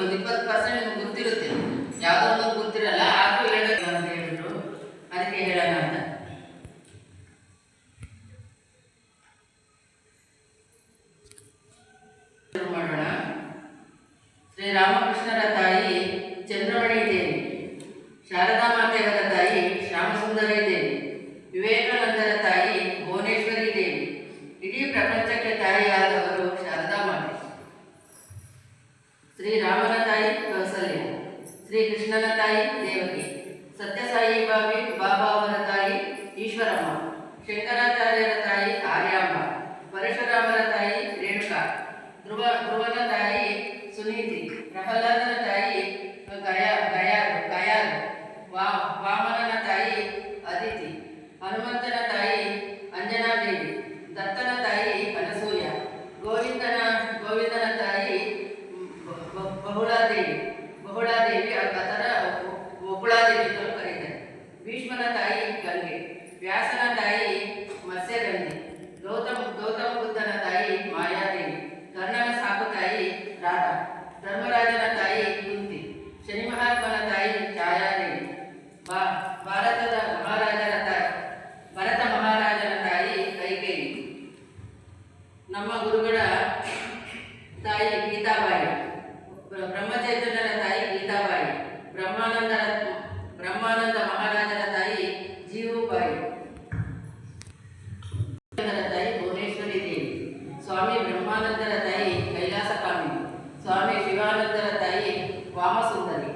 ಒಂದು ಇಪ್ಪತ್ತು ಪರ್ಸೆಂಟ್ ನಿಮ್ಗೆ ಗೊತ್ತಿರುತ್ತೆ. ಯಾವುದೋ ಒಂದು ಗೊತ್ತಿರಲ್ಲ ಶ್ರೀಕೃಷ್ಣನ ತಾಯಿ ದೇವಕಿ ಸತ್ಯಸಾಯಿ ಬಾಬಿ ಬಾಬಾ ಅವರ ತಾಯಿ ಈಶ್ವರಮ್ಮ ಶಂಕರಾಚಾರ್ಯರ ತಾಯಿ ಆರ್ಯಾಮ್ಮ ಪರಶುರಾಮರ ತಾಯಿ ರೇಣುಕಾ ಧ್ರುವ ಧ್ರುವನ ತಾಯಿ ಸುನೀತಿ ಪ್ರಹ್ಲಾದನ ತಾಯಿ ಗಯ ಗಯಾರು ಗಯಾರು ವಾ ವಾಮನನ ತಾಯಿ ಅದಿತಿ ಹನುಮಂತನ ತಾಯಿ ಅಂಜನಾದೇವಿ ದತ್ತನ ತಾಯಿ ಅನಸೂಯ ಗೋವಿಂದನ ಗೋವಿಂದನ ತಾಯಿ ಬ- ಬ- ಬಹುಳಾದೇವಿ ಬಹುಳಾದೇವಿ ಅದರ ಒಬ್ಬಳಾದೇವಿ ಅಂತಲೂ ಕರೀತಾರೆ. ಭೀಷ್ಮನ ತಾಯಿ ಗಂಗೆ ವ್ಯಾಸನ ತಾಯಿ ಮತ್ಸ್ಯಗಂಧಿ ಗೌತಮ ಬ್ರಹ್ಮಾನಂದ ಮಹಾರಾಜರ ತಾಯಿ ಜೀವುಬಾಯಿ ತಾಯಿ ಭುವನೇಶ್ವರಿ ದೇವಿ. ಸ್ವಾಮಿ ಬ್ರಹ್ಮಾನಂದರ ತಾಯಿ ಕೈಲಾಸಕಾಮಿನಿ ಸ್ವಾಮಿ ಶಿವಾನಂದರ ತಾಯಿ ವಾಮಸುಂದರಿ.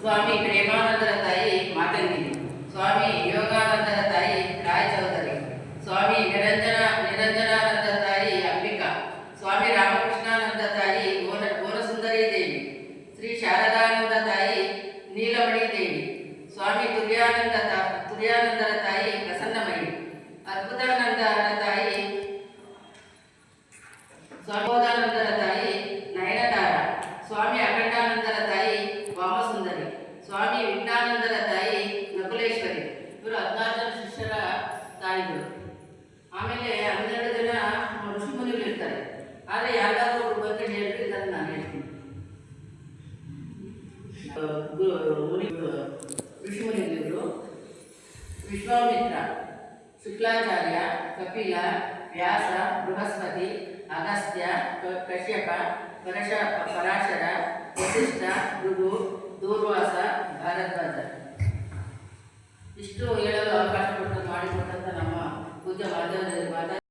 ಸ್ವಾಮಿ ಪ್ರೇಮಾನಂದರ ತಾಯಿ ಮಾತಂಗಿನಿ. ಸ್ವಾಮಿ ಯೋಗಾನಂದರ ತಾಯಿ ರಾಯ್ ಸ್ವಾಮಿ ನಿರಂಜನ, ನಿರಂಜನಾನಂದ ತಾಯಿ ಅಂಬಿಕಾ. ಸ್ವಾಮಿ ರಾಮಕೃಷ್ಣಾನಂದ ತಾಯಿ ಓನ ಓನಸುಂದರಿ ದೇವಿ. ಶ್ರೀ ಶಾರದಾನಂದ ತಾಯಿ ನೀಲಮಣಿ ದೇವಿ ಸ್ವಾಮಿ ತುರ್ಯಾನಂದ ತಾ- ತುರ್ಯಾನಂದರ ತಾಯಿ ಪ್ರಸನ್ನಮಯಿ ಅದ್ಭುತಾನಂದರ ತಾಯಿ ಸ್ವಾಮೋದಾನಂದರ ತಾಯಿ ನಯನತಾರ, ಸ್ವಾಮಿ ಅಖಂಡಾನಂದರ ತಾಯಿ ವಾಮಸುಂದರಿ, ಸ್ವಾಮಿ ವಿಜ್ಞಾನಂದರ ತಾಯಿ ನಕುಲೇಶ್ವರಿ. ಇವರು ಹದಿನಾರು ಜನ ಶಿಷ್ಯರ ತಾಯಿಗಳು. ಆಮೇಲೆ ಹನ್ನೆರಡು ಜನ ಋಷಿಮುನಿಗಳು ಇರ್ತಾರೆ. ಆದರೆ ಯಾರಾದರೂ ಒಬ್ಬರು ಬಗ್ಗೆ ಹೇಳಿದ್ರೆ ಇದನ್ನು ನಾನು ಹೇಳ್ತೀನಿ. ಗುರು ಮುನಿಗಳು ವಿಶ್ವಾಮಿತ್ರ, ಶುಕ್ಲಾಚಾರ್ಯ ಕಪಿಲ, ವ್ಯಾಸ, ಬೃಹಸ್ಪತಿ ಅಗಸ್ತ್ಯ ಕಶ್ಯಪ ಪರಶ ಪರಾಶರ, ವಸಿಷ್ಠ, ಮೃದು, ದೂರ್ವಾಸ, ಭಾರದ್ವಾಜ. ಇಷ್ಟು ಹೇಳಲು ಅವಕಾಶ ಕೊಟ್ಟು ಮಾಡಿಕೊಟ್ಟಂತ ನಮ್ಮ ಪೂಜ್ಯ ಮಾತಾ